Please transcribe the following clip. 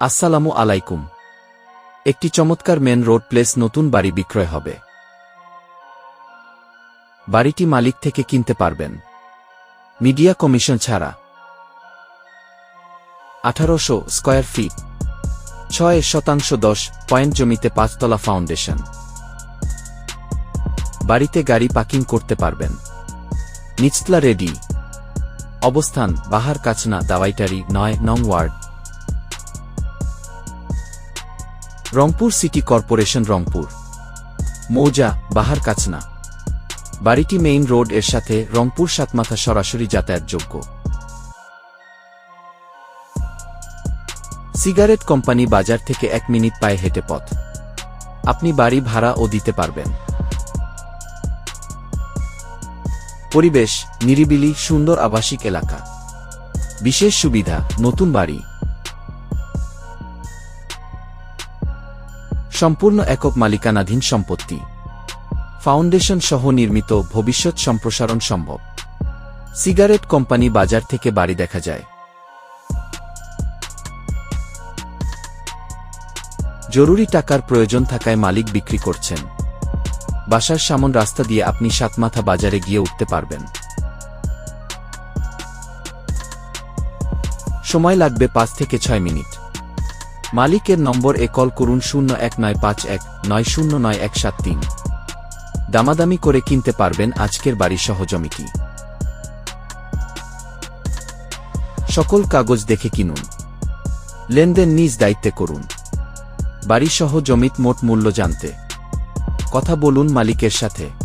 আসসালামু আলাইকুম। একটি চমৎকার মেন রোড প্লেস নতুন বাড়ি বিক্রয় হবে। বাড়িটি মালিক থেকে কিনতে পারবেন। মিডিয়া কমিশন ছাড়া। আঠারোশো স্কয়ার ফিট। ছয় শতাংশ দশ পয়েন্ট জমিতে পাঁচতলা ফাউন্ডেশন। বাড়িতে গাড়ি পার্কিং করতে পারবেন। নিচতলা রেডি। অবস্থান বাহার কাচনা দাওয়াইটারি, নয়, নং ward. Rangpur city corporation, Rangpur. মৌজা, বাহার কাচনা বাড়িটি মেইন রোডের সাথে রংপুর সাতমাথা সরাসরি যাতায়াতযোগ্য সিগারেট কোম্পানি বাজার থেকে এক মিনিট পায়ে হেঁটে পথ। আপনি বাড়ি ভাড়া ও দিতে পারবেন। পরিবেশ, নিরিবিলি, সুন্দর আবাসিক এলাকা। বিশেষ সুবিধা, নতুন বাড়ি। সম্পূর্ণ একক মালিকানাধীন সম্পত্তি। ফাউন্ডেশন সহ নির্মিত ভবিষ্যৎ সম্প্রসারণ সম্ভব। সিগারেট কোম্পানি বাজার থেকে বাড়ি দেখা যায়। জরুরি টাকার প্রয়োজন থাকায় মালিক বিক্রি করছেন। বাসার সামন রাস্তা দিয়ে আপনি সাতমাথা বাজারে গিয়ে উঠতে পারবেন। সময় লাগবে পাঁচ থেকে ছয় মিনিট। মালিকের নম্বর এ কল করুন শূন্য এক নয় পাঁচ এক, নয় শূন্য নয় এক সাত তিন। দামাদামি করে কিনতে পারবেন আজকের বাড়ি সহ জমিটি সকল কাগজ দেখে কিনুন। লেনদেন নিজ দায়িত্বে করুন। বাড়ি সহ জমিত মোট মূল্য জানতে। কথা বলুন মালিকের সাথে।